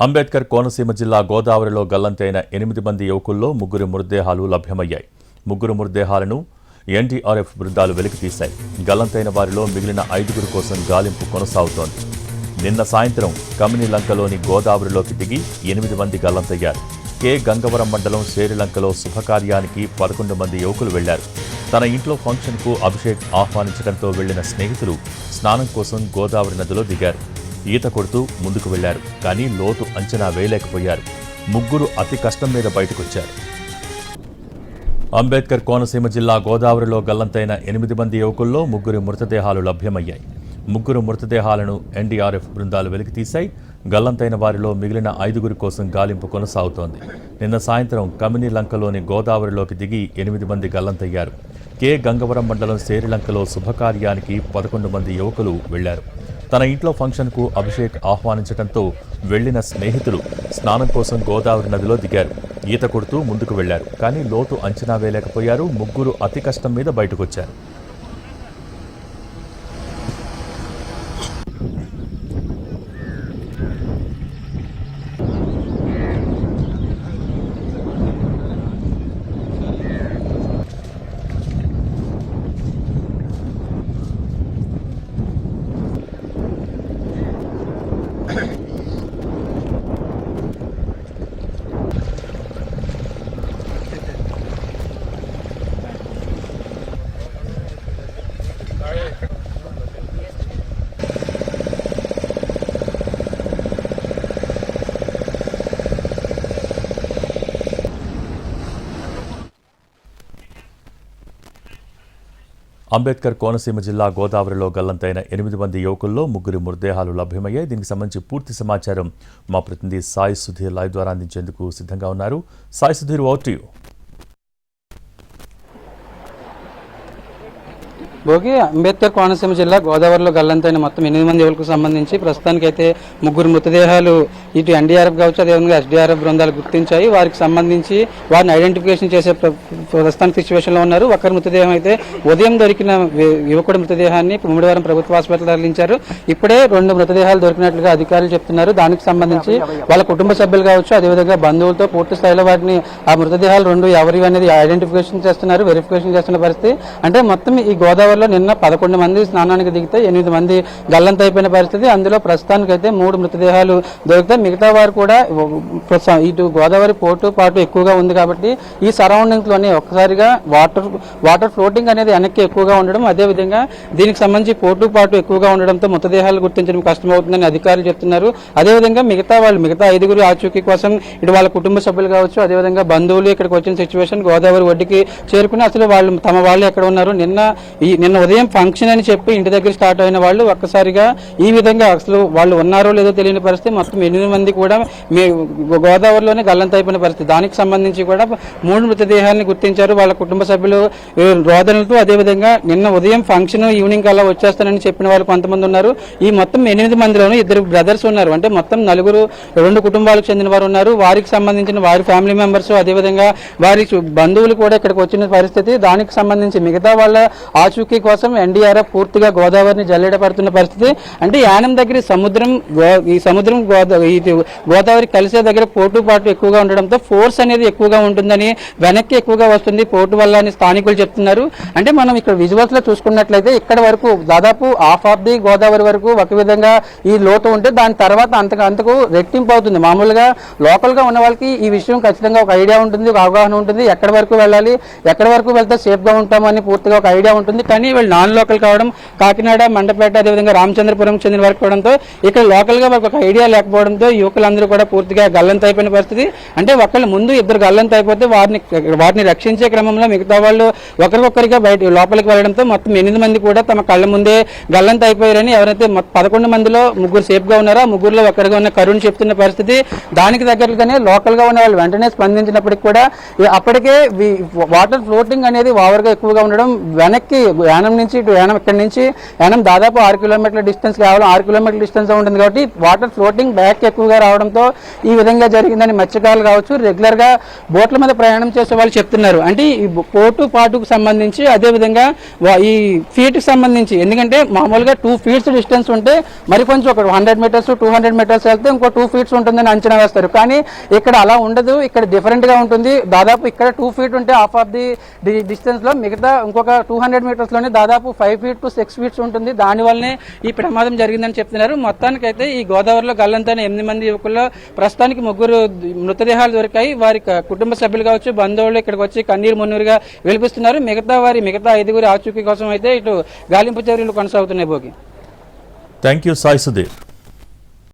అంబేద్కర్ కోనసీమ జిల్లా గోదావరిలో గల్లంతైన ఎనిమిది మంది యువకుల్లో ముగ్గురు మృతదేహాలు లభ్యమయ్యాయి. ముగ్గురు మృతదేహాలను ఎన్డీఆర్ఎఫ్ బృందాలు వెలికితీశాయి గల్లంతైన వారిలో మిగిలిన ఐదుగురు కోసం గాలింపు కొనసాగుతోంది. నిన్న సాయంత్రం కమినిలంకలోని గోదావరిలోకి దిగి ఎనిమిది మంది గల్లంతయ్యారు. కే. గంగవరం మండలం శేరిలంకలో శుభకార్యానికి పదకొండు మంది యువకులు వెళ్ళారు. తన ఇంట్లో ఫంక్షన్కు అభిషేక్ ఆహ్వానించడంతో వెళ్ళిన స్నేహితులు స్నానం కోసం గోదావరి నదిలో దిగారు. ఈత కొడుతూ ముందుకు వెళ్ళారు. కానీ లోతు అంచనా వేయలేకపోయారు. ముగ్గురు అతి కష్టం మీద బయటకొచ్చారు. అంబేద్కర్ కోనసీమ జిల్లా గోదావరిలో గల్లంతైన ఎనిమిది మంది యువకుల్లో ముగ్గురు మృతదేహాలు లభ్యమయ్యాయి. ముగ్గురు మృతదేహాలను ఎన్డీఆర్ఎఫ్ బృందాలు వెలికితీశాయి. గల్లంతైన వారిలో మిగిలిన ఐదుగురి కోసం గాలింపు కొనసాగుతోంది. నిన్న సాయంత్రం కమిని లంకలోని గోదావరిలోకి దిగి ఎనిమిది మంది గల్లంతయ్యారు. కె. గంగవరం మండలం శేరిలంకలో శుభకార్యానికి పదకొండు మంది యువకులు వెళ్ళారు. తన ఇంట్లో ఫంక్షన్కు అభిషేక్ ఆహ్వానించడంతో వెళ్ళిన స్నేహితులు స్నానం కోసం గోదావరి నదిలో దిగారు. ఈత కొడుతూ ముందుకు వెళ్ళారు కానీ లోతు అంచనా వేయలేకపోయారు. ముగ్గురు అతి కష్టం మీద బయటకొచ్చారు. అంబేద్కర్ కోనసీమ జిల్లా గోదావరిలో గల్లంతైన ఎనిమిది మంది యువకుల్లో ముగ్గురు మృతదేహాలు లభ్యమయ్యాయి. దీనికి సంబంధించి పూర్తి సమాచారం మా ప్రతినిధి సాయి సుధీర్ లైవ్ ద్వారా అందించేందుకు సిద్ధంగా ఉన్నారు. Sai Sudheer over to you Bhogi Ambedkar Konaseema జిల్లా గోదావరిలో గల్లంతైన మొత్తం ఎనిమిది మంది యువకులకు సంబంధించి ప్రస్తుతానికైతే ముగ్గురు మృతదేహాలు ఇటు ఎన్డీఆర్ఎఫ్ కావచ్చు అదేవిధంగా ఎస్డీఆర్ఎఫ్ బృందాలు గుర్తించాయి. వారికి సంబంధించి వారిని ఐడెంటిఫికేషన్ చేసే ప్ర- ప్రస్తుతానికి సిచ్యువేషన్లో ఉన్నారు. ఒకరి మృతదేహం అయితే ఉదయం దొరికిన యువకుడి మృతదేహాన్ని ముమ్మడివారం ప్రభుత్వ హాస్పిటల్ తరలించారు. ఇప్పుడే రెండు మృతదేహాలు దొరికినట్లుగా అధికారులు చెప్తున్నారు. దానికి సంబంధించి వాళ్ళ కుటుంబ సభ్యులు కావచ్చు అదేవిధంగా బంధువులతో పూర్తి స్థాయిలో వాటిని ఆ మృతదేహాలు రెండు ఎవరివి అనేది ఐడెంటిఫికేషన్ చేస్తున్నారు వెరిఫికేషన్ చేస్తున్న పరిస్థితి. అంటే మొత్తం ఈ గోదావరి గోదావరిలో నిన్న పదకొండు మంది స్నానానికి దిగితే ఎనిమిది మంది గల్లంత అయిపోయిన పరిస్థితి. అందులో ప్రస్తుతానికైతే మూడు మృతదేహాలు దొరికితే మిగతా వారు కూడా ఇటు గోదావరి పోర్టు పాటు ఎక్కువగా ఉంది కాబట్టి ఈ సరౌండింగ్స్లోనే ఒక్కసారిగా వాటర్ వాటర్ ఫ్లోటింగ్ అనేది వెనక్కి ఎక్కువగా ఉండడం అదేవిధంగా దీనికి సంబంధించి పోర్టు పాటు ఎక్కువగా ఉండడంతో మృతదేహాలు గుర్తించడం కష్టమవుతుందని అధికారులు చెప్తున్నారు. అదేవిధంగా మిగతా వాళ్ళు మిగతా ఐదుగురు ఆచూకీ కోసం ఇటు వాళ్ళ కుటుంబ సభ్యులు కావచ్చు అదేవిధంగా బంధువులు ఇక్కడికి వచ్చిన సిచ్యువేషన్ గోదావరి ఒడ్డుకి చేరుకుని అసలు వాళ్ళు తమ వాళ్ళు ఎక్కడ ఉన్నారు? నిన్న ఈ నిన్న ఉదయం ఫంక్షన్ అని చెప్పి ఇంటి దగ్గర స్టార్ట్ అయిన వాళ్ళు ఒక్కసారిగా ఈ విధంగా అసలు వాళ్ళు ఉన్నారో లేదో తెలియని పరిస్థితి. మొత్తం ఎనిమిది మంది కూడా మీ గోదావరిలోనే గల్లంతైపోయిన పరిస్థితి. దానికి సంబంధించి కూడా మూడు మృతదేహాలను గుర్తించారు. వాళ్ళ కుటుంబ సభ్యులు రోదనలతో అదేవిధంగా నిన్న ఉదయం ఫంక్షన్ ఈవినింగ్ అలా వచ్చేస్తానని చెప్పిన వాళ్ళు కొంతమంది ఉన్నారు. ఈ మొత్తం ఎనిమిది మందిలోనూ ఇద్దరు బ్రదర్స్ ఉన్నారు. అంటే మొత్తం నలుగురు రెండు కుటుంబాలకు చెందిన వారు ఉన్నారు. వారికి సంబంధించిన వారి ఫ్యామిలీ మెంబర్స్ అదేవిధంగా వారి బంధువులు కూడా ఇక్కడికి వచ్చిన పరిస్థితి. దానికి సంబంధించి మిగతా వాళ్ళ ఆచూకీ కోసం ఎన్డీఆర్ఎఫ్ పూర్తిగా గోదావరిని జల్లెడ పడుతున్న పరిస్థితి. అంటే యానం దగ్గర సముద్రం ఈ సముద్రం గోదావరి కలిసే దగ్గర పోటు పాటు ఎక్కువగా ఉండడంతో ఫోర్స్ అనేది ఎక్కువగా ఉంటుందని వెనక్కి ఎక్కువగా వస్తుంది. పోటు వల్ల అని స్థానికులు చెప్తున్నారు. అంటే మనం ఇక్కడ విజువల్స్లో చూసుకున్నట్లయితే ఇక్కడ వరకు దాదాపు హాఫ్ ఆఫ్ ది గోదావరి వరకు ఒక విధంగా ఈ లోటు ఉంటే దాని తర్వాత అంతకు అంతకు రెట్టింపు అవుతుంది. మామూలుగా లోకల్గా ఉన్న వాళ్ళకి ఈ విషయం ఖచ్చితంగా ఒక ఐడియా ఉంటుంది ఒక అవగాహన ఉంటుంది. ఎక్కడి వరకు వెళ్ళాలి ఎక్కడి వరకు వెళ్తే సేఫ్గా ఉంటామని పూర్తిగా ఒక ఐడియా ఉంటుంది. కానీ వీళ్ళు నాన్ లోకల్ కావడం కాకినాడ మండపేట అదేవిధంగా రామచంద్రపురం చెందిన వారికి కావడంతో ఇక్కడ లోకల్గా వాళ్ళకి ఒక ఐడియా లేకపోవడంతో యువకులందరూ కూడా పూర్తిగా గల్లంత అయిపోయిన పరిస్థితి. అంటే ఒకళ్ళు ముందు ఇద్దరు గల్లంత అయిపోతే వారిని వారిని రక్షించే క్రమంలో మిగతా వాళ్ళు ఒకరికొకరిగా బయట లోపలికి వెళ్ళడంతో మొత్తం ఎనిమిది మంది కూడా తమ కళ్ళ ముందే గల్లంత అయిపోయారని ఎవరైతే పదకొండు మందిలో ముగ్గురు సేఫ్గా ఉన్నారో ముగ్గురులో ఒకరిగా ఉన్న కరుణ్ చెప్తున్న పరిస్థితి. దానికి దగ్గరగానే లోకల్గా ఉన్న వాళ్ళు వెంటనే స్పందించినప్పటికి కూడా అప్పటికే వాటర్ ఫ్లోటింగ్ అనేది ఓవర్గా ఎక్కువగా ఉండడం వెనక్కి యానం నుంచి ఇటు యానం ఇక్కడ నుంచి యానం దాదాపు ఆరు కిలోమీటర్ల డిస్టెన్స్ కేవలం ఆరు కిలోమీటర్ల డిస్టెన్స్ ఉంటుంది కాబట్టి వాటర్ ఫ్లోటింగ్ బ్యాక్ ఎక్కువగా రావడంతో ఈ విధంగా జరిగిందని మత్స్యకారులు కావచ్చు రెగ్యులర్గా బోట్ల మీద ప్రయాణం చేసే వాళ్ళు చెప్తున్నారు. అంటే ఈ పోటు పాటుకు సంబంధించి అదే విధంగా ఈ ఫీట్కి సంబంధించి ఎందుకంటే మామూలుగా టూ ఫీట్స్ డిస్టెన్స్ ఉంటే మరి కొంచెం ఒక hundred metres two hundred metres వెళ్తే ఇంకో టూ ఫీట్స్ ఉంటుందని అంచనా వేస్తారు. కానీ ఇక్కడ అలా ఉండదు ఇక్కడ డిఫరెంట్గా ఉంటుంది. దాదాపు ఇక్కడ టూ ఫీట్ ఉంటే హాఫ్ ఆఫ్ ది డిస్టెన్స్లో మిగతా ఇంకొక టూ హండ్రెడ్ మీటర్స్ లోనే దాదాపు five feet to six feets ఉంటుంది. దానివల్లనే ఈ ప్రమాదం జరిగిందని చెప్తున్నారు. మొత్తానికైతే ఈ గోదావరిలో గల్లంతైన ఎనిమిది మంది యువకుల్లో ప్రస్తుతానికి ముగ్గురు మృతదేహాలు దొరికాయి. వారి కుటుంబ సభ్యులు కావచ్చు బంధువులు ఇక్కడికి వచ్చి కన్నీరు మున్నీరుగా వెలిపిస్తున్నారు మిగతా వారి మిగతా ఐదుగురి ఆచూకీ కోసం అయితే ఇటు గాలింపు చర్యలు కొనసాగుతున్నాయి Bhogi. Thank you Sai Sudheer